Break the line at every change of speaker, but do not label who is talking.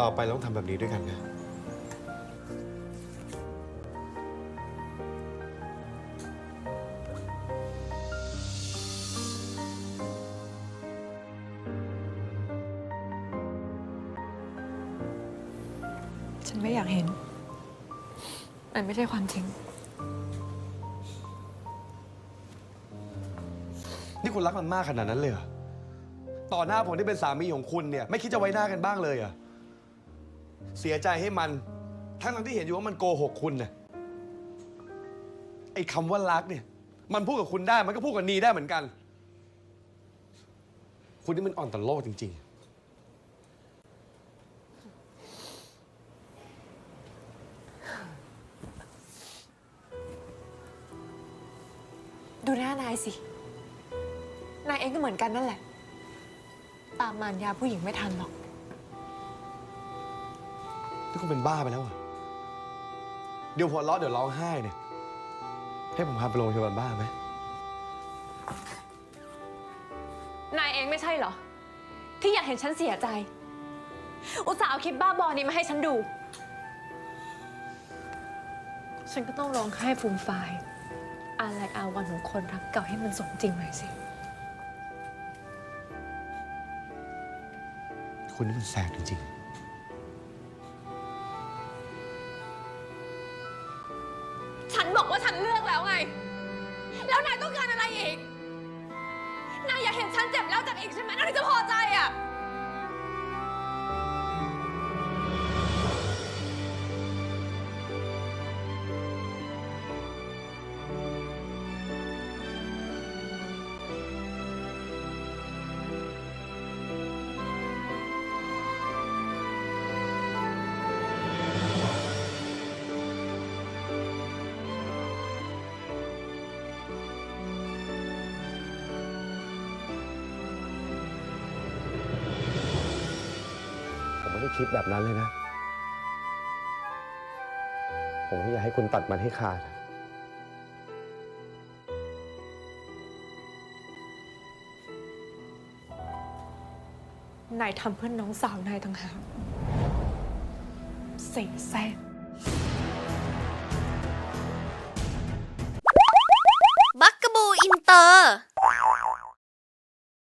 ต่อไปเราต้องทำแบบนี้ด้วยกันนะ
ฉันไม่อยากเห็น มันไม่ใช่ความจริง
นี่คุณรักมันมากขนาดนั้นเลยเหรอต่อหน้าผมที่เป็นสามีของคุณเนี่ย ไม่คิดจะไว้หน้ากันบ้างเลยเหรอ เสียใจให้มันทั้งทั้งๆที่เห็นอยู่ว่ามันโกหกคุณน่ะไอ้คำว่ารักเนี่ย มันพูดกับคุณได้ มันก็พูดกับนีได้เหมือนกัน คุณนี่มันอ่อนต่อโลกจริง ๆ
ดูหน้านายสิ นายเองก็เหมือนกันนั่นแหละ ตามมารยาผู้หญิงไม่ทันหรอก
ที่คุณเป็นบ้าไปแล้วเหรอเดี๋ยวหัวเราะเดี๋ยวร้องไห้เนี่ย ให้ผมพาไปโรงพยาบาลบ้าไหม
นายเองไม่ใช่เหรอ ที่อยากเห็นฉันเสียใจ อุตส่าห์เอาคลิปบ้าบอนี้มาให้ฉันดู ฉันก็ต้องร้องไห้ฟูมฟายอะไรอาวันของคนรักเก่าให้มันสมจริงหน่อยสิ
คุณนี่มันแสบจริง
ฉั บอกว่าฉันเลือกแล้วไง แล้วนายต้องการอะไรอีก นายอยากเห็นฉันเจ็บแล้วเจ็บอีกใช่ไหมนายถึงจะพอใจอะ
ไม่ได้คิดแบบนั้นเลยนะ ผมไม่อยากให้คุณตัดมันให้ขาด
นายทำเพื่อนน้องสาวนายต่างหากเสแสร้ง